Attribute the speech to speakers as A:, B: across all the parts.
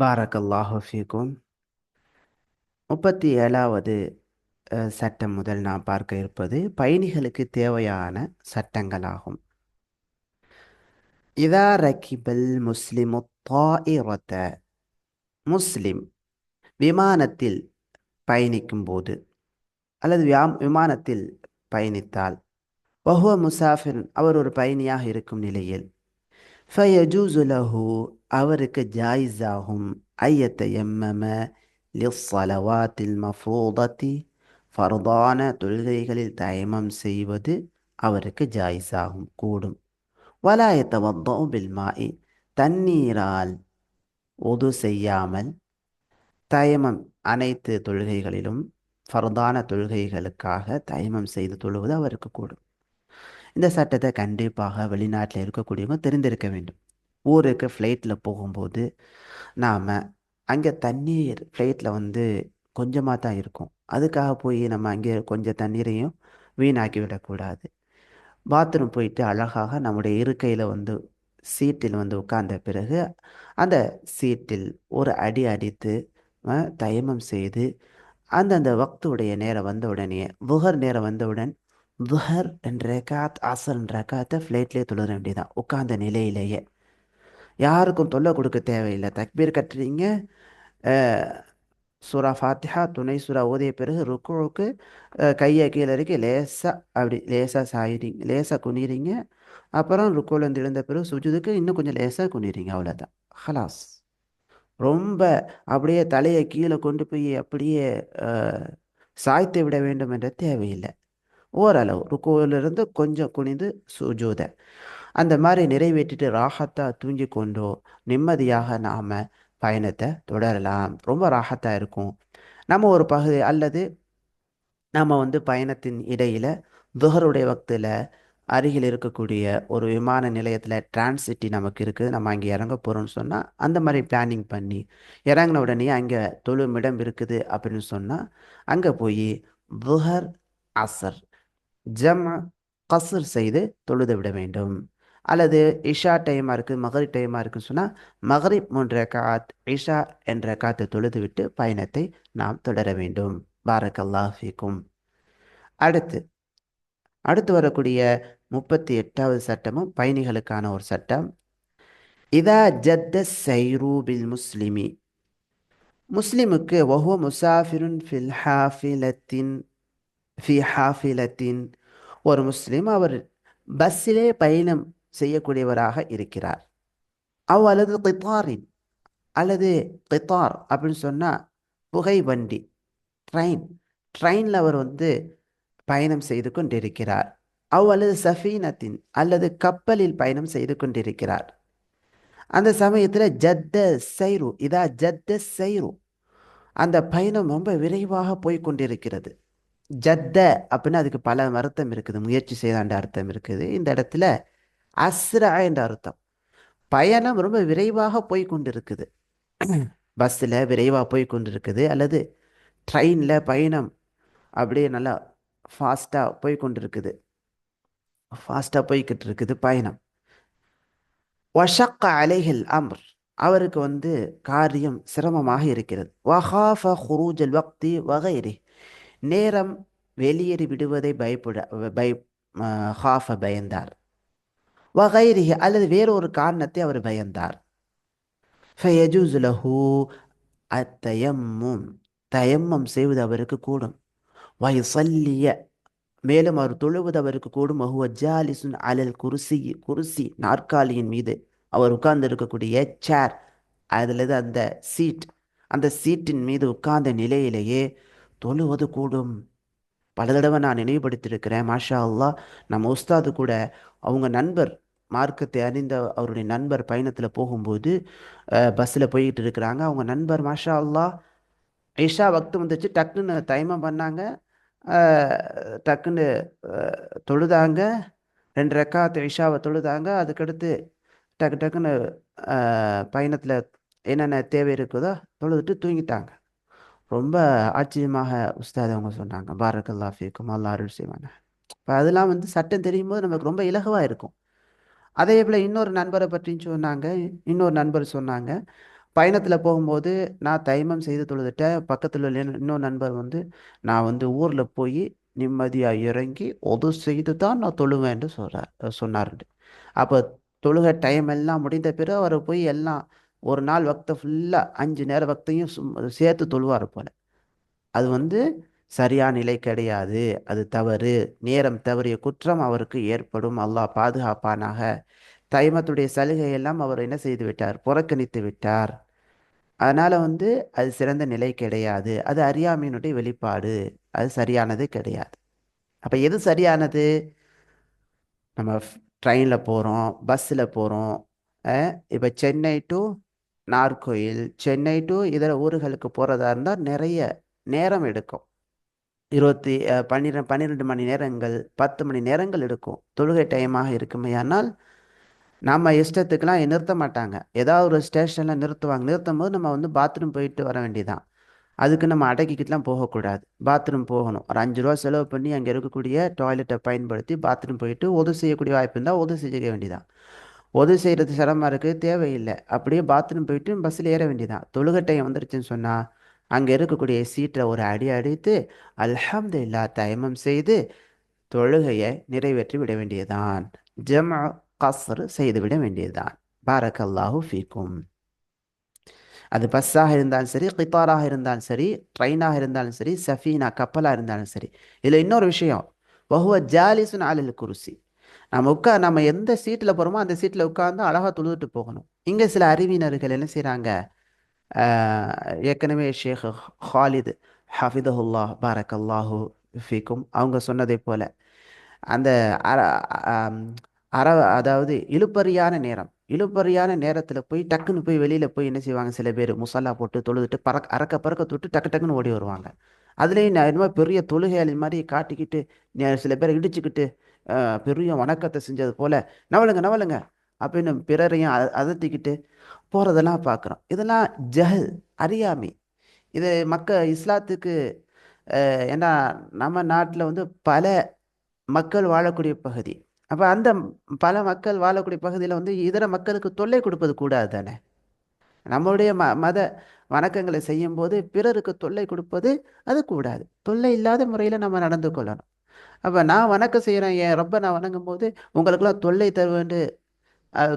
A: பாரக்கல்லாஹு ஃபீக்கும். முப்பத்தி ஏழாவது சட்டம் முதல் நாம் பார்க்க இருப்பது பயணிகளுக்கு தேவையான சட்டங்களாகும். இதா ரக்கிபல் முஸ்லிமு தாயிரத்த முஸ்லிம் விமானத்தில் பயணிக்கும் போது அல்லது விமானத்தில் பயணித்தால் வஹுவ முசாஃபிர் அவர் ஒரு பயணியாக இருக்கும் நிலையில் ஃபயஜூசுலஹு அவருக்கு ஜாயிஸாகும். ஐயத்தை எம்மம லிஸ்ஸலவாத்தில் மஃபூதத்தி ஃபர்தான தொழுகைகளில் தயமம் செய்வது அவருக்கு ஜாயிஸாகும் கூடும். வலாயத்த வத்தம் பில்மாயி தண்ணீரால் ஒது செய்யாமல் தயமம் அனைத்து தொழுகைகளிலும் ஃபர்தான தொழுகைகளுக்காக தயமம் செய்து தொழுவது அவருக்கு கூடும். இந்த சட்டத்தை கண்டிப்பாக வெளிநாட்டில் இருக்கக்கூடியவங்க தெரிந்திருக்க வேண்டும். ஊருக்கு ஃப்ளைட்டில் போகும்போது நாம் அங்கே தண்ணீர் ஃப்ளைட்டில் வந்து கொஞ்சமாக தான் இருக்கும். அதுக்காக போய் நம்ம அங்கே கொஞ்சம் தண்ணீரையும் வீணாக்கி விடக்கூடாது. பாத்ரூம் போயிட்டு அழகாக நம்முடைய இருக்கையில் வந்து சீட்டில் வந்து உட்கார்ந்த பிறகு அந்த சீட்டில் ஒரு அடி அடித்து தயமம் செய்து அந்தந்த வக்துடைய நேரம் வந்த உடனே புகர் நேரம் வந்தவுடன் புகர் என்ற காத் அசல் என்ற ரக்காத்தை ஃப்ளைட்லேயே தொழுற வேண்டியதான் உட்கார்ந்த நிலையிலேயே. யாருக்கும் தொல்லை கொடுக்க தேவையில்லை. தக்பீர் கட்டுறீங்க அஹ், சூரா ஃபாத்திஹா துணை சூரா ஓதிய பிறகு ருக்குவுக்கு கையை கீழே இறக்கி லேசாக அப்படி லேசாக சாயிறீங்க லேசாக குனிறீங்க அப்புறம் ருக்குலேருந்து எழுந்த பிறகு சுஜுதுக்கு இன்னும் கொஞ்சம் லேசாக குனிறீங்க அவ்வளோதான் ஹலாஸ். ரொம்ப அப்படியே தலையை கீழே கொண்டு போய் அப்படியே சாய்த்து விட வேண்டும் என்ற தேவையில்லை. ஓரளவு ருக்குவிலிருந்து கொஞ்சம் குனிந்து சுஜூதை. அந்த மாதிரி நிறைவேற்றிட்டு ராகத்தாக தூங்கி கொண்டோ நிம்மதியாக நாம் பயணத்தை தொடரலாம். ரொம்ப ராகத்தாக இருக்கும். நம்ம ஒரு பகுதி அல்லது நம்ம வந்து பயணத்தின் இடையில் துகருடைய வக்தில் அருகில் இருக்கக்கூடிய ஒரு விமான நிலையத்தில் டிரான்சிட்டி நமக்கு இருக்குது. நம்ம அங்கே இறங்க போகிறோம்னு சொன்னால் அந்த மாதிரி பிளானிங் பண்ணி இறங்கின உடனே அங்கே தொழுமிடம் இருக்குது அப்படின்னு சொன்னால் அங்கே போய் துஹர் அசர் ஜம் கசர் செய்து தொழுது விட வேண்டும். அல்லது இஷா டைமாக இருக்குது மகரிப் டைமாக இருக்குன்னு சொன்னால் மகரிப் மூன்று காத் இஷா என்ற காத்தை தொழுது விட்டு பயணத்தை நாம் தொடர வேண்டும். பாரக்கல்லாஹ் ஃபீக்கும். அடுத்து அடுத்து வரக்கூடிய முப்பத்தி எட்டாவது சட்டமும் பயணிகளுக்கான ஒரு சட்டம். இதா ஜத்த சைரு பில் முஸ்லிமி. முஸ்லிமுக்கு ஒஹோ முசாஃபிருன் ஃபில் ஹாஃபிலத்தின் ஃபி ஹாஃபிலத்தின் ஒரு முஸ்லீம் அவர் பஸ்ஸிலே பயணம் செய்யக்கூடியவராக இருக்கிறார். அவ் அல்லது கித்தாரின் அல்லது கித்தார் அப்படின்னு சொன்னால் புகை வண்டி ட்ரெயின் ட்ரெயினில் அவர் வந்து பயணம் செய்து கொண்டிருக்கிறார். அவ் அல்லது சஃபீனத்தின் அல்லது கப்பலில் பயணம் செய்து கொண்டிருக்கிறார். அந்த சமயத்தில் ஜத்த சைரு இதா ஜத்த சைரு. அந்த பயணம் ரொம்ப விரைவாக போய் கொண்டிருக்கிறது. ஜத்த அப்படின்னு அதுக்கு பல அர்த்தம் இருக்குது. முயற்சி செய்தாண்ட அர்த்தம் இருக்குது. இந்த இடத்துல அஸ்ரா என்ற அர்த்தம். பயணம் ரொம்ப விரைவாக போய் கொண்டிருக்குது. பஸ்ஸில் விரைவாக போய் கொண்டிருக்குது அல்லது ட்ரெயினில் பயணம் அப்படியே நல்லா ஃபாஸ்ட்டாக போய் கொண்டிருக்குது. ஃபாஸ்ட்டாக போய்கிட்டு இருக்குது பயணம். வஷக்க அலைகள் அம்ர். அவருக்கு வந்து காரியம் சிரமமாக இருக்கிறது. வஹாஃப ஹுரூஜல் வக்தி வகைரி. நேரம் வெளியேறி விடுவதை பயப்பட பய ஹாஃப பயந்தார். வகைரிஹி அல்லது வேறொரு காரணத்தை அவர் பயந்தார். ஃபயஜூஸ் அத்தயம்மும் தயம்மம் செய்வது அவருக்கு கூடும். வயசல்லிய மேலும் அவர் தொழுவது அவருக்கு கூடும். மஹுவ ஜாலிசுன் அலல் குருசி குருசி நாற்காலியின் மீது அவர் உட்கார்ந்து இருக்கக்கூடிய சேர் அதில் அந்த சீட் அந்த சீட்டின் மீது உட்கார்ந்த நிலையிலேயே தொழுவது கூடும். பல தடவை நான் நினைவுபடுத்தியிருக்கிறேன் மாஷா அல்லா நம்ம உஸ்தாது கூட அவங்க நண்பர் மார்க்கத்தை அறிந்த அவருடைய நண்பர் பயணத்தில் போகும்போது பஸ்ஸில் போய்கிட்டு இருக்கிறாங்க. அவங்க நண்பர் மாஷா அல்லாஹ் ஐஷா வக்து வந்துச்சு. டக்குன்னு தைமம் பண்ணாங்க. டக்குன்னு தொழுதாங்க. ரெண்டு ரெக்காத்து ஐஷாவை தொழுதாங்க. அதுக்கடுத்து டக்கு டக்குன்னு பயணத்தில் என்னென்ன தேவை இருக்குதோ தொழுதுட்டு தூங்கிட்டாங்க. ரொம்ப ஆச்சரியமாக உஸ்தாத் அவங்க சொன்னாங்க. பாரக்கல்லா ஃபீக்கும். அல்லா அருள் செய்வாங்க இப்போ அதெல்லாம் வந்து சட்டம் தெரியும் போது நமக்கு ரொம்ப இலகுவாக இருக்கும். அதே போல் இன்னொரு நண்பரை பற்றியும் சொன்னாங்க. இன்னொரு நண்பர் சொன்னாங்க. பயணத்தில் போகும்போது நான் தைமம் செய்து தொழுதுட்டேன். பக்கத்தில் உள்ள இன்னொரு நண்பர் வந்து நான் வந்து ஊரில் போய் நிம்மதியாக இறங்கி ஒது செய்து தான் நான் தொழுவேன்னு சொல்கிறார் சொன்னார்ண்டு. அப்போ தொழுக டைம் எல்லாம் முடிந்த பிறகு அவர் போய் எல்லாம் ஒரு நாள் வக்தை ஃபுல்லாக அஞ்சு நேர வக்தையும் சேர்த்து தொழுவார் போல. அது வந்து சரியான நிலை கிடையாது. அது தவறு. நேரம் தவறிய குற்றம் அவருக்கு ஏற்படும். அல்லாஹ் பாதுகாப்பானாக. தைமத்துடைய சலுகையெல்லாம் அவர் என்ன செய்து விட்டார்? புறக்கணித்து விட்டார். அதனால் வந்து அது சிறந்த நிலை கிடையாது. அது அறியாமையினுடைய வெளிப்பாடு. அது சரியானது கிடையாது. அப்போ எது சரியானது? நம்ம ட்ரெயினில் போகிறோம் பஸ்ஸில் போகிறோம் இப்போ சென்னை டு நார்கோயில். சென்னை டு இதர ஊர்களுக்கு போகிறதா இருந்தால் நிறைய நேரம் எடுக்கும். இருபத்தி பன்னிரெண்டு பன்னிரெண்டு மணி நேரங்கள் பத்து மணி நேரங்கள் எடுக்கும். தொழுகை டைமாக இருக்குமையானால் நம்ம இஷ்டத்துக்கெலாம் நிறுத்த மாட்டாங்க. ஏதாவது ஒரு ஸ்டேஷனில் நிறுத்துவாங்க. நிறுத்தும் போது நம்ம வந்து பாத்ரூம் போயிட்டு வர வேண்டியதான் அதுக்கு நம்ம அடக்கிக்கிட்டுலாம் போகக்கூடாது. பாத்ரூம் போகணும். ஒரு அஞ்சு ரூபா செலவு பண்ணி அங்கே இருக்கக்கூடிய டாய்லெட்டை பயன்படுத்தி பாத்ரூம் போயிட்டு உதவி செய்யக்கூடிய வாய்ப்பு இருந்தால் உதவி செய்ய வேண்டியதான் உதவி செய்கிறது சிரமமாக இருக்குது தேவையில்லை. அப்படியே பாத்ரூம் போயிட்டு பஸ்ஸில் ஏற வேண்டியதான் தொழுகை டைம் வந்துருச்சுன்னு சொன்னால் அங்கே இருக்கக்கூடிய சீட்டில் ஒரு அடி அடித்து அல்ஹம்து இல்லா தயமம் செய்து தொழுகையை நிறைவேற்றி விட வேண்டியதுதான். ஜம் கஸ்ரு செய்துவிட வேண்டியதுதான். பாரக்கல்லாஹு ஃபீக்கும். அது பஸ்ஸாக இருந்தாலும் சரி கித்தாராக இருந்தாலும் சரி ட்ரெயினாக இருந்தாலும் சரி சஃபீனா கப்பலாக இருந்தாலும் சரி. இதில் இன்னொரு விஷயம். வஹுவ ஜாலிசுன் அலில் குருசி. நம்ம உட்கா நம்ம எந்த சீட்டில் போகிறோமோ அந்த சீட்டில் உட்காந்து அழகாக தொழுதுட்டு போகணும். இங்கே சில அறிவினர்கள் என்ன செய்கிறாங்க ஏற்கனவே ஷேக் ஹாலித் ஹஃபிதஹுல்லா பாரக் அல்லாஹு ஃபீக்கும் அவங்க சொன்னதை போல அந்த அற அற அதாவது இழுப்பறியான நேரம் இழுப்பறியான நேரத்தில் போய் டக்குன்னு போய் வெளியில் போய் என்ன செய்வாங்க? சில பேர் முசல்லா போட்டு தொழுதுட்டு பறக்க அறக்க பறக்க தொட்டு டக்கு டக்குன்னு ஓடி வருவாங்க. அதுலேயும் நான் என்னமோ பெரிய தொழுகையாளி மாதிரி காட்டிக்கிட்டு சில பேர் இடிச்சுக்கிட்டு பெரிய வணக்கத்தை செஞ்சது போல் நவலுங்க நவலுங்க அப்படின்னு பிறரையும் அதத்திக்கிட்டு போகிறதெல்லாம் பார்க்குறோம் இதெல்லாம் ஜஹல் அறியாமை. இது மக்க இஸ்லாத்துக்கு ஏன்னா நம்ம நாட்டில் வந்து பல மக்கள் வாழக்கூடிய பகுதி. அப்போ அந்த பல மக்கள் வாழக்கூடிய பகுதியில் வந்து இதர மக்களுக்கு தொல்லை கொடுப்பது கூடாது தானே? நம்மளுடைய ம மத வணக்கங்களை செய்யும் போது பிறருக்கு தொல்லை கொடுப்பது அது கூடாது. தொல்லை இல்லாத முறையில் நம்ம நடந்து கொள்ளணும். அப்போ நான் வணக்கம் செய்கிறேன் என் ரொம்ப நான் வணங்கும் போது உங்களுக்கெல்லாம் தொல்லை தருவேன்ட்டு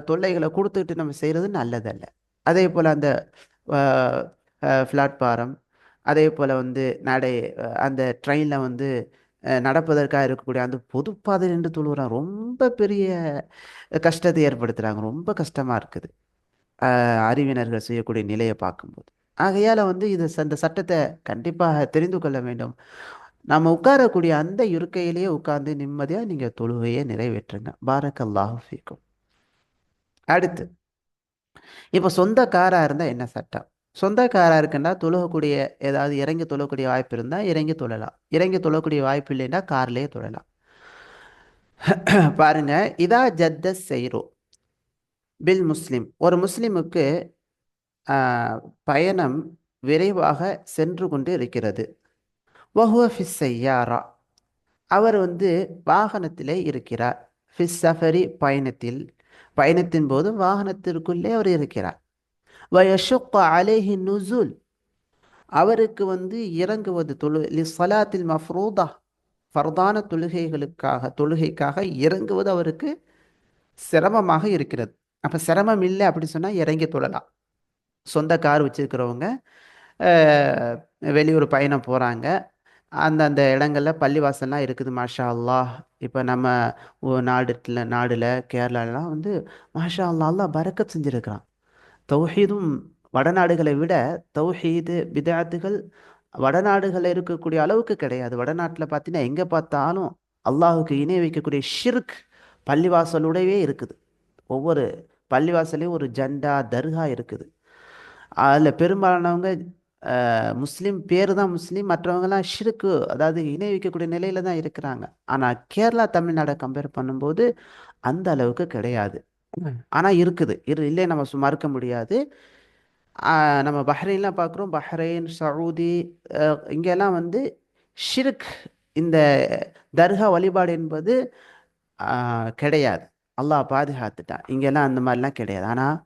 A: தொல்லைகளை கொடுத்துக்கிட்டு நம்ம செய்கிறது நல்லதல்ல. அதே போல் அந்த பிளாட்பாரம் அதே போல் வந்து நடை அந்த ட்ரெயினில் வந்து நடப்பதற்காக இருக்கக்கூடிய அந்த பொதுப்பாதை நின்று தொழுகிறான் ரொம்ப பெரிய கஷ்டத்தை ஏற்படுத்துகிறாங்க ரொம்ப கஷ்டமாக இருக்குது. அறிவினர்கள் செய்யக்கூடிய நிலையை பார்க்கும்போது. ஆகையால் வந்து இது அந்த சட்டத்தை கண்டிப்பாக தெரிந்து கொள்ள வேண்டும். நம்ம உட்காரக்கூடிய அந்த இருக்கையிலேயே உட்கார்ந்து நிம்மதியாக நீங்கள் தொழுகையை நிறைவேற்றுங்க. பாரக் அல்லாஹ் ஃபீக்கும். அடுத்து இப்போ சொந்த காராக இருந்தால் என்ன சட்டம்? சொந்த காராக இருக்குன்னா தொழுகக்கூடிய ஏதாவது இறங்கி தொழக்கூடிய வாய்ப்பு இருந்தால் இறங்கி தொழலாம். இறங்கி தொழக்கூடிய வாய்ப்பு இல்லைன்னா கார்லேயே தொழலாம். பாருங்க இதா ஜத்த செய்ரோ பில் முஸ்லீம். ஒரு முஸ்லீமுக்கு பயணம் விரைவாக சென்று கொண்டு இருக்கிறது. வஹுவ ஃபிஸ் செய்யாரா அவர் வந்து வாகனத்திலே இருக்கிறார். ஃபிஸ் சஃபரி பயணத்தில் பயணத்தின் போது வாகனத்திற்குள்ளே அவர் இருக்கிறார். வயஷுக்க அலேஹி நுசுல். அவருக்கு வந்து இறங்குவது தொழு சலாத்தில் மஃப்ரூதா ஃபர்தான தொழுகைகளுக்காக தொழுகைக்காக இறங்குவது அவருக்கு சிரமமாக இருக்கிறது. அப்போ சிரமம் இல்லை அப்படி சொன்னால் இறங்கி தொழலாம். சொந்த கார் வச்சுருக்கிறவங்க வெளியூர் பயணம் போகிறாங்க அந்தந்த இடங்களில் பள்ளிவாசல்லாம் இருக்குது மாஷா அல்லாஹ் இப்போ நம்ம நாடுல நாடில் கேரளாலாம் வந்து மாஷா அல்லா பறக்க செஞ்சுருக்கிறான். தௌஹீதும் வடநாடுகளை விட தௌஹீது பிதாத்துகள் வடநாடுகளில் இருக்கக்கூடிய அளவுக்கு கிடையாது. வடநாட்டில் பார்த்தீங்கன்னா எங்கே பார்த்தாலும் அல்லாஹுக்கு இணை வைக்கக்கூடிய ஷிர்க் பள்ளிவாசலுடையவே இருக்குது. ஒவ்வொரு பள்ளிவாசலையும் ஒரு ஜண்டா தர்கா இருக்குது. அதில் பெரும்பாலானவங்க முஸ்லீம் பேர் தான் முஸ்லீம் மற்றவங்கலாம் ஷிருக்கு அதாவது இணை வைக்கக்கூடிய நிலையில தான் இருக்கிறாங்க. ஆனால் கேரளா தமிழ்நாடை கம்பேர் பண்ணும்போது அந்த அளவுக்கு கிடையாது. ஆனால் இருக்குது. இரு இல்லை நம்ம மறுக்க முடியாது. நம்ம பஹ்ரைன்லாம் பார்க்குறோம். பஹ்ரைன் சவுதி இங்கெல்லாம் வந்து ஷிர்க் இந்த தர்கா வழிபாடு என்பது கிடையாது. அல்லாஹ் பாதுகாத்துட்டான். இங்கெல்லாம் அந்த மாதிரிலாம் கிடையாது. ஆனால்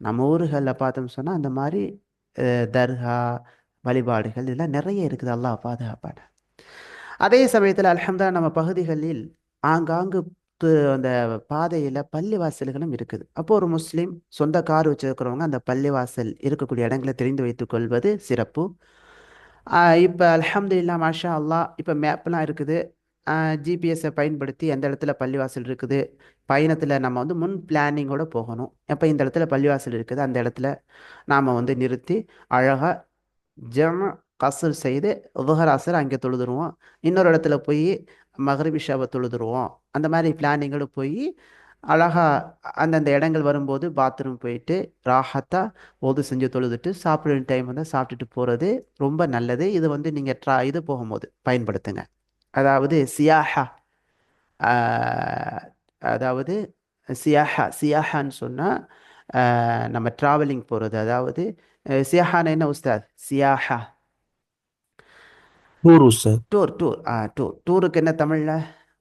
A: நம்ம ஊர்களில் பார்த்தோம்னு சொன்னால் அந்த மாதிரி தர்கா வழிபாடுகள் இதெல்லாம் நிறைய இருக்குது. அல்லாஹ் பாதுகாப்பான. அதே சமயத்தில் அலமதா நம்ம பகுதிகளில் ஆங்காங்கு அந்த பாதையில் பள்ளிவாசல்களும் இருக்குது. அப்போ ஒரு முஸ்லீம் சொந்த கார் வச்சிருக்கிறவங்க அந்த பள்ளிவாசல் இருக்கக்கூடிய இடங்களை தெரிந்து வைத்துக் கொள்வது சிறப்பு. இப்போ அல்ஹம்துலில்லாஹ் மாஷா அல்லாஹ் இப்போ மேப்லாம் இருக்குது. ஜிபிஎஸ்ஸை பயன்படுத்தி எந்த இடத்துல பள்ளிவாசல் இருக்குது? பயணத்தில் நம்ம வந்து முன் பிளானிங்கோடு போகணும். எப்போ இந்த இடத்துல பள்ளிவாசல் இருக்குது அந்த இடத்துல நாம் வந்து நிறுத்தி அழகாக ஜம கசர் செய்து உபகராசர் அங்கே தொழுதுருவோம். இன்னொரு இடத்துல போய் மகரிபிஷாவை தொழுதுருவோம். அந்த மாதிரி பிளானிங்கோடு போய் அழகாக அந்தந்த இடங்கள் வரும்போது பாத்ரூம் போயிட்டு ராகத்தாக ஒது செஞ்சு தொழுதுட்டு சாப்பிட்ற டைம் வந்து சாப்பிட்டுட்டு போகிறது ரொம்ப நல்லது. இது வந்து நீங்கள் ட்ரா இது போகும்போது பயன்படுத்துங்க. அதாவது சியாஹா அதாவது சியாஹா சியாஹான்னு சொன்னால் நம்ம ட்ராவலிங் போகிறது அதாவது சியாஹான்னு என்ன உஸ்தாத்? சியாஹா.
B: டூர்
A: டூர் டூர் ஆ டூர். டூருக்கு என்ன தமிழில்?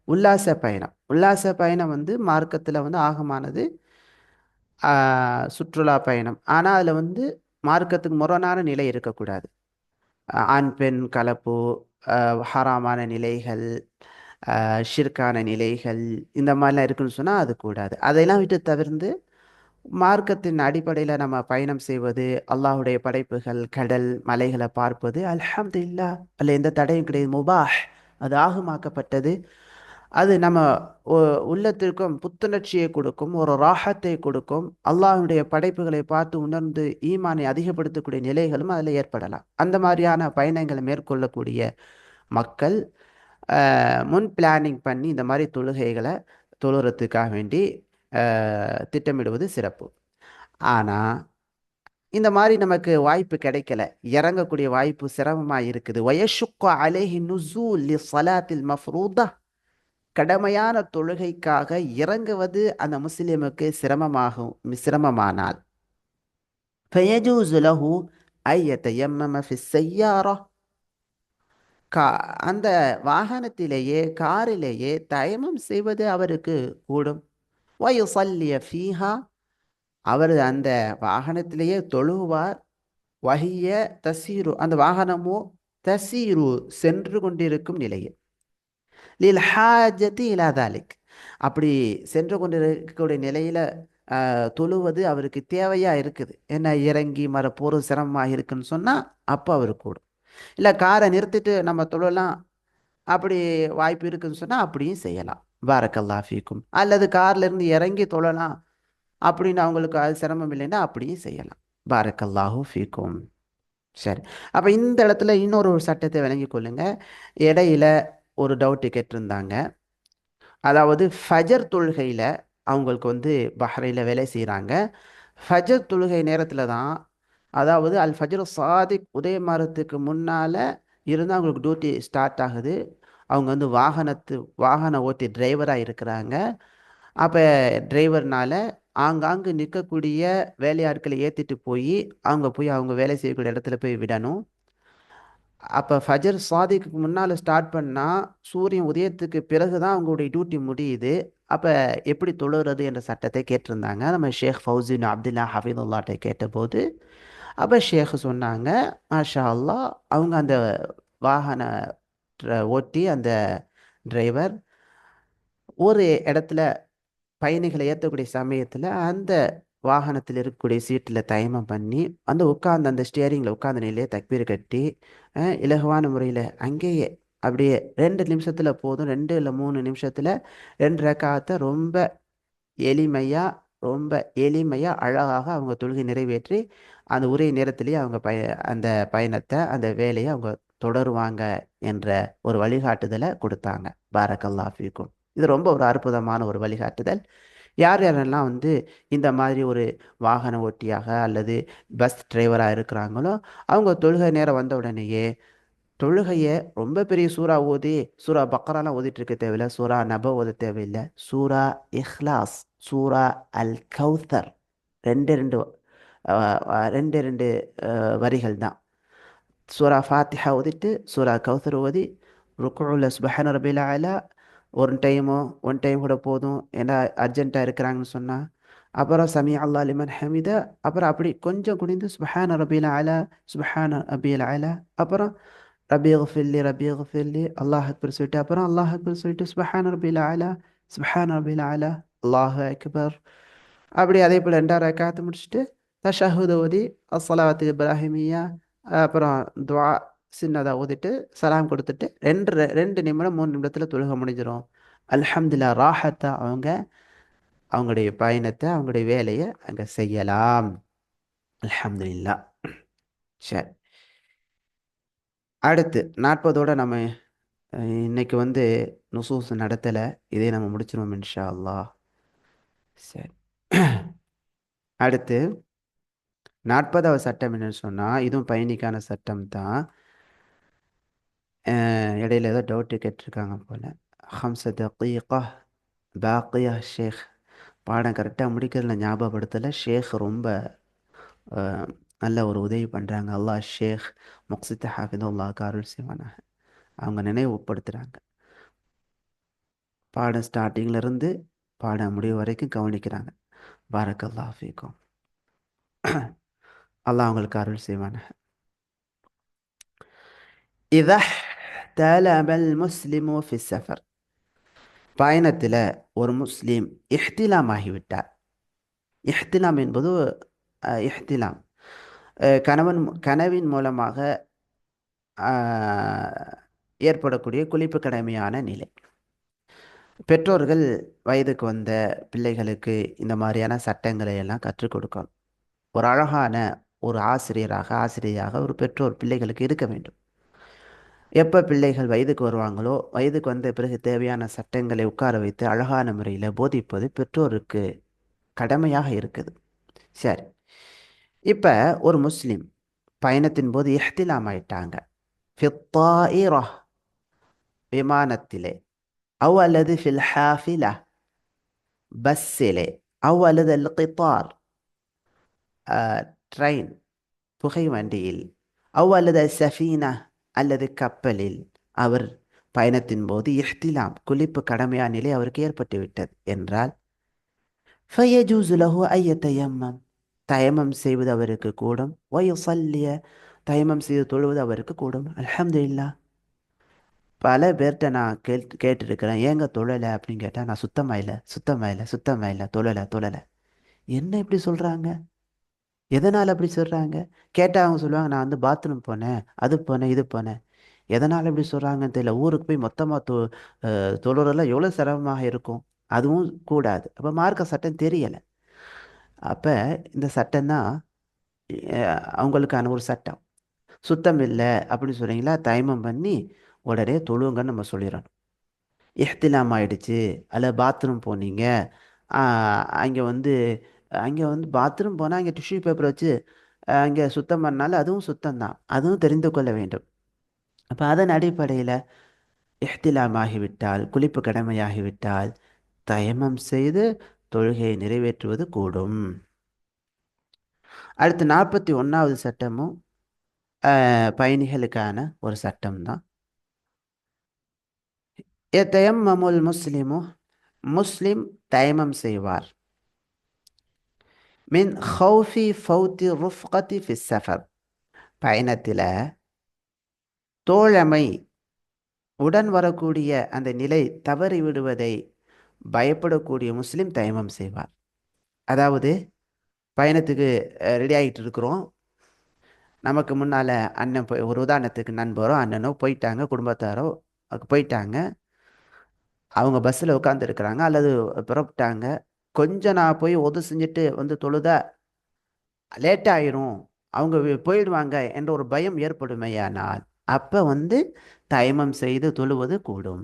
A: உல்லாச பயணம். உல்லாச பயணம் வந்து மார்க்கத்தில் வந்து ஆகமானது. சுற்றுலா பயணம். ஆனால் அதில் வந்து மார்க்கத்துக்கு முரணான நிலை இருக்கக்கூடாது. ஆண் பெண் கலப்பு ஹராமான நிலைகள் ஷிர்கான நிலைகள் இந்த மாதிரிலாம் இருக்குன்னு சொன்னால் அது கூடாது. அதையெல்லாம் விட்டு தவிர்த்து மார்க்கத்தின் அடிப்படையில் நம்ம பயணம் செய்வது அல்லாஹுடைய படைப்புகள் கடல் மலைகளை பார்ப்பது அல்ஹம்துலில்லாஹ் அதில் எந்த தடையும் கிடையாது. முபாஹ் அது ஆகுமாக்கப்பட்டது. அது நம்ம உள்ளத்திற்கும் புத்துணர்ச்சியை கொடுக்கும் ஒரு ராகத்தை கொடுக்கும் அல்லாஹ்வுடைய படைப்புகளை பார்த்து உணர்ந்து ஈமானை அதிகப்படுத்தக்கூடிய நிலைகளும் அதில் ஏற்படலாம். அந்த மாதிரியான பயணங்களை மேற்கொள்ளக்கூடிய மக்கள் முன் பிளானிங் பண்ணி இந்த மாதிரி தொழுகைகளை தொழுறதுக்காக வேண்டி திட்டமிடுவது சிறப்பு. ஆனால் இந்த மாதிரி நமக்கு வாய்ப்பு கிடைக்கல. இறங்கக்கூடிய வாய்ப்பு சிரமமாக இருக்குது. வயசுக்கு அலேஹி நுசூல் லி சலாத்தில் மஃப்ரூதா கடமையான தொழுகைக்காக இறங்குவது அந்த முஸ்லீமுக்கு சிரமமாகும் சிரமமானால். ஃபயஜூசுலஹு ஐயத்தையம்ம ஃபிஸ்ஸையாரோ கா அந்த வாகனத்திலேயே காரிலேயே தயமம் செய்வது அவருக்கு கூடும். வயுசல்லிய ஃபீஹா அவர் அந்த வாகனத்திலேயே தொழுவார். வகிய தசீரு அந்த வாகனமோ தசீரு சென்று கொண்டிருக்கும் நிலையில். லில் ஹாஜத்தி இலா தாலிக் அப்படி சென்று கொண்டிருக்கக்கூடிய நிலையில் தொழுவது அவருக்கு தேவையாக இருக்குது. என்ன இறங்கி மர போகிறது சிரமமாக இருக்குன்னு சொன்னால் அப்போ அவர் கூடும். இல்லை காரை நிறுத்திட்டு நம்ம தொழலாம் அப்படி வாய்ப்பு இருக்குன்னு சொன்னால் அப்படியும் செய்யலாம். பாரக்கல்லாஃபிக்கும் அல்லது கார்லேருந்து இறங்கி தொழலாம் அப்படின்னு அவங்களுக்கு அது சிரமம் இல்லைன்னா அப்படியும் செய்யலாம். பாரக்கல்லாஹூ ஃபீக்கும். சரி. அப்போ இந்த இடத்துல இன்னொரு சட்டத்தை விளங்கி கொள்ளுங்க. இடையில ஒரு டவுட்டு கேட்டிருந்தாங்க. அதாவது ஃபஜர் தொழுகையில் அவங்களுக்கு வந்து பஹ்ரையில் வேலை செய்கிறாங்க ஃபஜர் தொழுகை நேரத்தில் தான் அதாவது அல் ஃபஜர் சாதிக் உதயமாறத்துக்கு முன்னால் இருந்தால் அவங்களுக்கு டியூட்டி ஸ்டார்ட் ஆகுது. அவங்க வந்து வாகனத்து வாகன ஓட்டி டிரைவராக இருக்கிறாங்க. அப்போ டிரைவர்னால் ஆங்காங்கு நிற்கக்கூடிய வேலையாட்களை ஏற்றிட்டு போய் அவங்க போய் அவங்க வேலை செய்யக்கூடிய இடத்துல போய் விடணும். அப்போ ஃபஜர் சாதிக்கு முன்னால் ஸ்டார்ட் பண்ணால் சூரியன் உதயத்துக்கு பிறகு தான் அவங்களுடைய டியூட்டி முடியுது. அப்போ எப்படி தொழுறது என்ற சட்டத்தை கேட்டிருந்தாங்க. நம்ம ஷேக் ஃபவுசின் அப்துல்லா ஹஃபீதுல்லாட்டை கேட்டபோது அப்போ ஷேக் சொன்னாங்க மாஷா அல்லாஹ் அவங்க அந்த வாகன ஓட்டி அந்த டிரைவர் ஒரு இடத்துல பயணிகளை ஏற்றக்கூடிய சமயத்தில் அந்த வாகனத்தில் இருக்கக்கூடிய சீட்டில் தயமம் பண்ணி அந்த உட்கார்ந்து அந்த ஸ்டியரிங்கில் உட்கார்ந்த நிலையே தக்பீர் கட்டி இலகுவான முறையில் அங்கேயே அப்படியே ரெண்டு நிமிஷத்தில் போதும் ரெண்டு இல்லை மூணு நிமிஷத்தில் ரெண்டு ரக்காத்தை ரொம்ப எளிமையாக ரொம்ப எளிமையாக அழகாக அவங்க தொழுகை நிறைவேற்றி அந்த உரிய நேரத்திலேயே அவங்க பய அந்த பயணத்தை அந்த வேலையை அவங்க தொடருவாங்க என்ற ஒரு வழிகாட்டுதலை கொடுத்தாங்க. பாரக்கல்லா ஃபீக்கும். இது ரொம்ப ஒரு அற்புதமான ஒரு வழிகாட்டுதல். யார் யாரெல்லாம் வந்து இந்த மாதிரி ஒரு வாகன ஓட்டியாக அல்லது பஸ் டிரைவராக இருக்கிறாங்களோ அவங்க தொழுகை நேரம் வந்த உடனேயே தொழுகையை ரொம்ப பெரிய சூறா ஓதி சூறா பக்கராலாம் ஓதிட்டு இருக்க தேவையில்லை சூறா நப ஓத தேவையில்லை சூறா இஹ்லாஸ் சூறா அல் கௌதர் ரெண்டு ரெண்டு ரெண்டு ரெண்டு வரிகள் தான். சூரா ஃபாத்திஹா ஓதிட்டு சூரா கௌசர் ஓதி ருக்குல சுபஹான ரபில அலா ஒரு டைமோ ஒன் டைம் கூட போதும். ஏன்னா அர்ஜென்ட்டாக இருக்கிறாங்கன்னு சொன்னால் அப்புறம் சமி அல்லா லிமன் ஹமித. அப்புறம் அப்படி கொஞ்சம் குனிந்து சுபஹான ரபியில் அலா சுபஹான ரபியில் அலா. அப்புறம் ரபி ஃபில்லி ரபி ஃபில்லி அல்லாஹ் அக்பர் சொல்லிட்டு அப்புறம் அல்லாஹ் அக்பர் சொல்லிட்டு சுபஹான ரபியில் அலா சுபஹான ரபியில் அலா. அல்லாஹ் அக்பர். அப்படி அதே போல் ரெண்டாயிரம் ரக்காத்து முடிச்சுட்டு தஷஹுத ஓதி அஸ்ஸலாத்து இப்ராஹிமியா. அப்புறம் துவா சின்னதாக ஊதிட்டு சலாம் கொடுத்துட்டு ரெண்டு ரெண்டு நிமிடம் மூணு நிமிடத்தில் தொழுக முடிஞ்சிடும் அல்ஹம்துல்லா ராஹத்தா அவங்க அவங்களுடைய பயணத்தை அவங்களுடைய வேலையை அங்கே செய்யலாம். அல்ஹம்துலில்லா. சரி. அடுத்து நாற்பதோட நம்ம இன்னைக்கு வந்து நுசூஸ் நடத்தலை. இதே நம்ம முடிச்சிருவோம் இன்ஷா அல்லாஹ் சரி. அடுத்து நாற்பதாவது சட்டம் என்னன்னு சொன்னால் இதுவும் பயணிக்கான சட்டம் தான் இடையில ஏதோ டவுட்டு கேட்டிருக்காங்க போல். ஹம்ச தகீகா பாக்கியா ஷேக். பாடம் கரெக்டாக முடிக்கிறதுல ஞாபகப்படுத்தலை. ஷேக் ரொம்ப நல்ல ஒரு உதவி பண்ணுறாங்க அல்லாஹ் ஷேக் முக்சித் ஹாஃபிதுல்லாக்கு அருள் செய்வானாக. அவங்க நினைவுபடுத்துகிறாங்க பாடம் ஸ்டார்டிங்லேருந்து பாடம் முடிவு வரைக்கும் கவனிக்கிறாங்க. பாரக்கல்லாஹ் ஃபீக்கும். அல்லாஹ் அவங்களுக்கு அருள் செய்வானாக. இதை தலபல் முஸ்லிமு ஃபி சஃபர் பயணத்தில் ஒரு முஸ்லீம் இஹ்திலாம் ஆகிவிட்டார் இஹ்திலாம் என்பது இஹ்திலாம். கணவன் கனவின் மூலமாக ஏற்படக்கூடிய குளிப்பு கடமையான நிலை. பெற்றோர்கள் வயதுக்கு வந்த பிள்ளைகளுக்கு இந்த மாதிரியான சட்டங்களை எல்லாம் கற்றுக் கொடுக்கணும். ஒரு அழகான ஒரு ஆசிரியராக ஆசிரியராக ஒரு பெற்றோர் பிள்ளைகளுக்கு இருக்க வேண்டும். எப்போ பிள்ளைகள் வயதுக்கு வருவாங்களோ வயதுக்கு வந்த பிறகு தேவையான சட்டங்களை உட்கார வைத்து அழகான முறையில் போதிப்பது பெற்றோருக்கு கடமையாக இருக்குது. சரி. இப்போ ஒரு முஸ்லீம் பயணத்தின் போது இஹ்திலாம் ஆயிட்டாங்க. ஃபித்தாயிரா விமானத்திலே. அவ் அல்லது ஃபில்ஹாஃபிலா பஸ்ஸிலே. அவ் அல்லது கித்தார் ட்ரெயின் புகை வண்டியில் அவ் அல்லது சஃபீனா அல்லது கப்பலில் அவர் பயணத்தின் போது இஹ்திலாம் குளிப்பு கடமையா நிலை அவருக்கு ஏற்பட்டு விட்டது என்றால் ஃபயஜூசுலஹு ஐய தயம்மம். தயமம் செய்வது அவருக்கு கூடும். வயுசல்லிய தயமம் செய்து தொழுவது அவருக்கு கூடும். அல்ஹம்துலில்லாஹ் பல பேர்கிட்ட நான் கேட்டு கேட்டிருக்கிறேன் ஏங்க தொழலை? அப்படின்னு கேட்டால் நான் சுத்தமாக இல்லை சுத்தமாக இல்லை சுத்தமாக இல்லை தொழலை தொழலை. என்ன இப்படி சொல்கிறாங்க எதனால் அப்படி சொல்கிறாங்க கேட்டால் அவங்க சொல்லுவாங்க நான் வந்து பாத்ரூம் போனேன் அது போனேன் இது போனேன். எதனால் இப்படி சொல்கிறாங்கன்னு தெரியல. ஊருக்கு போய் மொத்தமாக தொ தொழுறெல்லாம் எவ்வளோ சிரமமாக இருக்கும்? அதுவும் கூடாது. அப்போ மார்க்க சட்டம் தெரியலை. அப்போ இந்த சட்டம் தான் அவங்களுக்கான ஒரு சட்டம். சுத்தம் இல்லை அப்படின்னு சொல்கிறீங்களா தயமம் பண்ணி உடனே தொழுவுங்கன்னு நம்ம சொல்லிடணும். இஹ்திலாம் ஆயிடுச்சு. அல்ல பாத்ரூம் போனீங்க. அங்கே வந்து அங்கே வந்து பாத்ரூம் போனால் அங்கே டிஷ்யூ பேப்பர் வச்சு அங்கே சுத்தம் பண்ணாலும் அதுவும் சுத்தம் தான் அதுவும் தெரிந்து கொள்ள வேண்டும். அப்போ அதன் அடிப்படையில் எஹ்திலாமாகிவிட்டால் குளிப்பு கடமையாகிவிட்டால் தயமம் செய்து தொழுகையை நிறைவேற்றுவது கூடும். அடுத்து நாற்பத்தி ஒன்றாவது சட்டமும் பயணிகளுக்கான ஒரு சட்டம் தான் எத்தயம்மமுல் முஸ்லிமு முஸ்லிம் தயமம் செய்வார். மின் ஹவுஃபி ஃபவுத்தி ருஃப்கத்தி ஃபி சஃபர் பயணத்தில் தோழமை உடன் வரக்கூடிய அந்த நிலை தவறி விடுவதை பயப்படக்கூடிய முஸ்லிம் தயமம் செய்வார். அதாவது பயணத்துக்கு ரெடி ஆகிட்டு இருக்கிறோம். நமக்கு முன்னால் அண்ணன் போய் ஒரு உதாரணத்துக்கு நண்பரோ அண்ணனோ போயிட்டாங்க குடும்பத்தாரோ போயிட்டாங்க. அவங்க பஸ்ஸில் உட்காந்துருக்குறாங்க அல்லது புறப்பட்டாங்க. கொஞ்சம் நான் போய் உதவு செஞ்சுட்டு வந்து தொழுத லேட் ஆயிரும். அவங்க போயிடுவாங்க என்ற ஒரு பயம் ஏற்படுமையானால் அப்போ வந்து தயமம் செய்து தொழுவது கூடும்.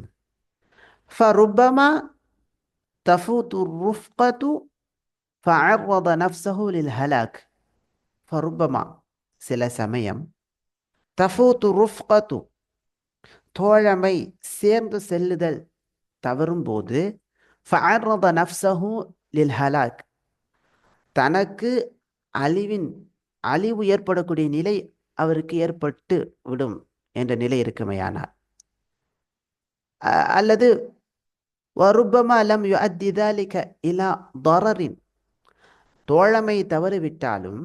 A: ஃபருப்பமா தஃபூத்து ருஃப்கத்து ஃபஅர்ரத நஃப்ஸஹு லில் ஹலாக். ஃபருப்பமா சில சமயம். தஃபூத்து ருஃப்கத்து தோழமை சேர்ந்து செல்லுதல் தவறும் போது ஃபஅர்ரத நஃப்ஸஹு லில் ஹலாக் தனக்கு அழிவின் அழிவு ஏற்படக்கூடிய நிலை அவருக்கு ஏற்பட்டு விடும் என்ற நிலை இருக்குமையானால். அல்லது வருபமா லம் யு அத்திதாலிக இலா தரரின். தோழமை தவறிவிட்டாலும்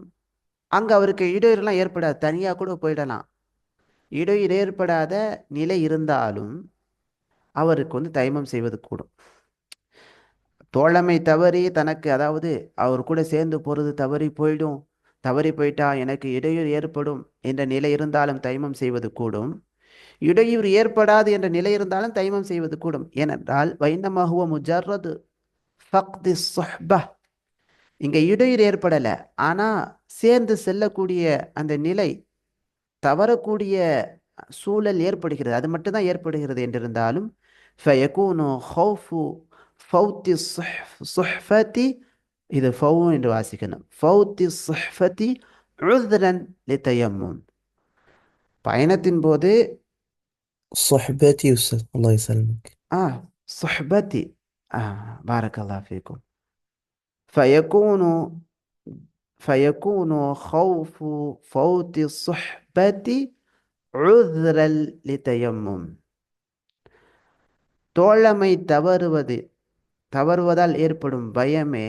A: அங்கே அவருக்கு இடையூறுலாம் ஏற்படாது தனியாக கூட போயிடலாம். இடையூறு ஏற்படாத நிலை இருந்தாலும் அவருக்கு வந்து தைமம் செய்வது கூடும். தோழமை தவறி தனக்கு அதாவது அவர் கூட சேர்ந்து போகிறது தவறி போயிடும். தவறி போயிட்டா எனக்கு இடையூறு ஏற்படும் என்ற நிலை இருந்தாலும் தைமம் செய்வது கூடும். இடையூறு ஏற்படாது என்ற நிலை இருந்தாலும் தைமம் செய்வது கூடும். ஏனென்றால் வைனமகுவ முஜர்ரது ஃபக்தி சொஹ்பா இங்கே இடையூறு ஏற்படலை. ஆனால் சேர்ந்து செல்லக்கூடிய அந்த நிலை தவறக்கூடிய சூழல் ஏற்படுகிறது. அது மட்டும்தான் ஏற்படுகிறது என்றிருந்தாலும் ஃபயகூனு ஹவுஃபு ஃபௌத்தி சுஹ்ஃபதி இது ஃபவு என்று வாசிக்கணும் ஃபௌத்தி சுஹ்ஃபதி உத்ரன் லித்தயம்மும் பயணத்தின் போது
B: صحبتي أستاذ الله يسلمك
A: ஆ சுஹ்பதி ஆ பாரக்கல்லா ஃபீக்கும் فيكون فيكون خوف فوت الصحبة عذرا لتيمم தோழமை தவறுவது தவறுவதால் ஏற்படும் பயமே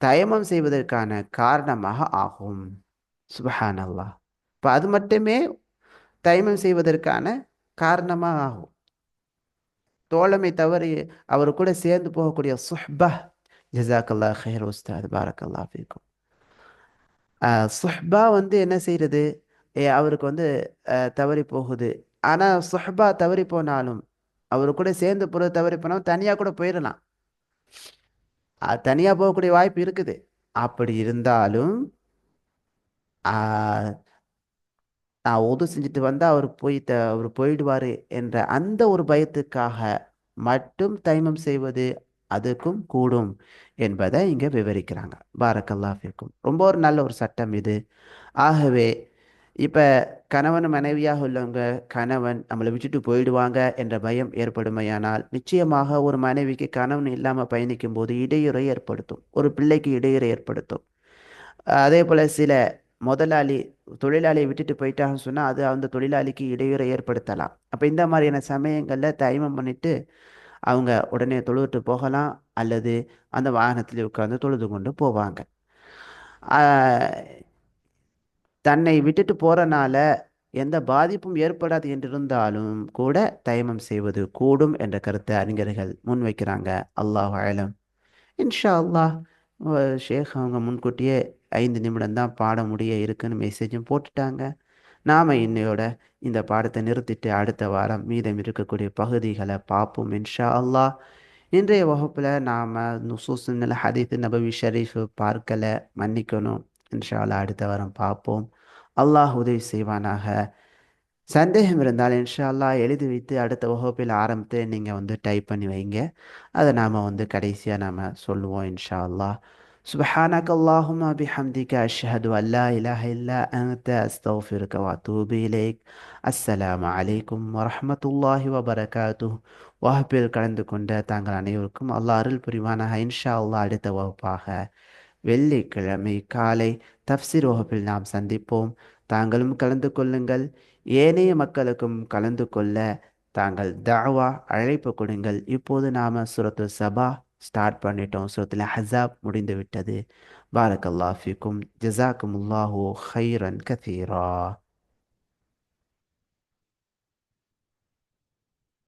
A: தயமம் செய்வதற்கான காரணமாக ஆகும். சுபஹான் அல்லாஹ் இப்போ அது மட்டுமே தயமம் செய்வதற்கான காரணமாக ஆகும். தோழமை தவறி அவர் கூட சேர்ந்து போகக்கூடிய சுஹ்பா ஜசாக்கல்லா ஹேர் உஸ்தாத் பாரக்கல்லா ஃபீக்கும். சுஹ்பா வந்து என்ன செய்கிறது அவருக்கு வந்து தவறி போகுது. ஆனால் சுஹ்பா தவறி போனாலும் அவர் கூட சேர்ந்து போகிறது தவறி போனாலும் தனியாக கூட போயிடலாம். தனியாக போகக்கூடிய வாய்ப்பு இருக்குது. அப்படி இருந்தாலும் நான் உதவு செஞ்சுட்டு வந்தால் அவர் போய் த அவர் போயிடுவார் என்ற அந்த ஒரு பயத்துக்காக மட்டும் தைமம் செய்வது அதுக்கும் கூடும் என்பதை இங்கே விவரிக்கிறாங்க. பாரக்கல்லாஃபிக்கும் ரொம்ப ஒரு நல்ல ஒரு சட்டம் இது. ஆகவே இப்போ கணவன் மனைவியாக உள்ளவங்க கணவன் நம்மளை விட்டுட்டு போயிடுவாங்க என்ற பயம் ஏற்படுமையானால் நிச்சயமாக ஒரு மனைவிக்கு கணவன் இல்லாமல் பயணிக்கும் போது இடையூறை ஏற்படுத்தும். ஒரு பிள்ளைக்கு இடையூறை ஏற்படுத்தும். அதே போல் சில முதலாளி தொழிலாளியை விட்டுட்டு போயிட்டாங்கன்னு சொன்னால் அது அந்த தொழிலாளிக்கு இடையூறை ஏற்படுத்தலாம். அப்போ இந்த மாதிரியான சமயங்களில் தைமம் பண்ணிட்டு அவங்க உடனே தொழுவிட்டு போகலாம் அல்லது அந்த வாகனத்தில் உட்காந்து தொழுது கொண்டு போவாங்க. தன்னை விட்டுட்டு போறனால எந்த பாதிப்பும் ஏற்படாது என்றிருந்தாலும் கூட தயமம் செய்வது கூடும் என்ற கருத்தை அறிஞர்கள் முன்வைக்கிறாங்க. அல்லாஹ் அலம். இன்ஷா அல்லாஹ் ஷேக் அவங்க முன்கூட்டியே ஐந்து நிமிடம்தான் பாட முடிய இருக்குன்னு மெசேஜும் போட்டுட்டாங்க. நாம் இன்னையோட இந்த பாடத்தை நிறுத்திட்டு அடுத்த வாரம் மீதம் இருக்கக்கூடிய பகுதிகளை பார்ப்போம் இன்ஷா அல்லாஹ். இன்றைய வகுப்பில் நாம் நுசூசுன்னில் ஹதீத் நபவி ஷரீஃப் பார்க்கலை மன்னிக்கணும். இன்ஷா அல்லாஹ் அடுத்த வாரம் பார்ப்போம் அல்லாஹ் உதவி செய்வானாக சந்தேகம் இருந்தால் இன்ஷா அல்லாஹ் எழுதி வைத்து அடுத்த வகுப்பில் ஆரம்பித்து நீங்கள் வந்து டைப் பண்ணி வைங்க அதை நாம் வந்து கடைசியாக நாம் சொல்லுவோம் இன்ஷா அல்லாஹ் سبحانك اللهم بحمدك أشهد أن لا إله إلا أنت أستغفرك وأتوب إليك السلام عليكم ورحمة الله وبركاته வகுப்பில் கலந்து கொண்ட தாங்கள் அனைவருக்கும் அல்லாஹ் அருள் புரிவானாக இன்ஷா அல்லாஹ் அடுத்த வகுப்பாக வெள்ளிக்கிழமை காலை தப்சிர் வகுப்பில் நாம் சந்திப்போம். தாங்களும் கலந்து கொள்ளுங்கள். ஏனைய மக்களுக்கும் கலந்து கொள்ள தாங்கள் தாவா அழைப்பு கொடுங்கள். இப்போது நாம் சுரத்து சபா ஸ்டார்ட் பண்ணிட்டோம். சுரத்தில் ஹசாப் முடிந்து விட்டது பாரக் அல்லாஃபிக்கும் ஜசாக்கும் அல்லாஹூ ஹைரன் கதீரா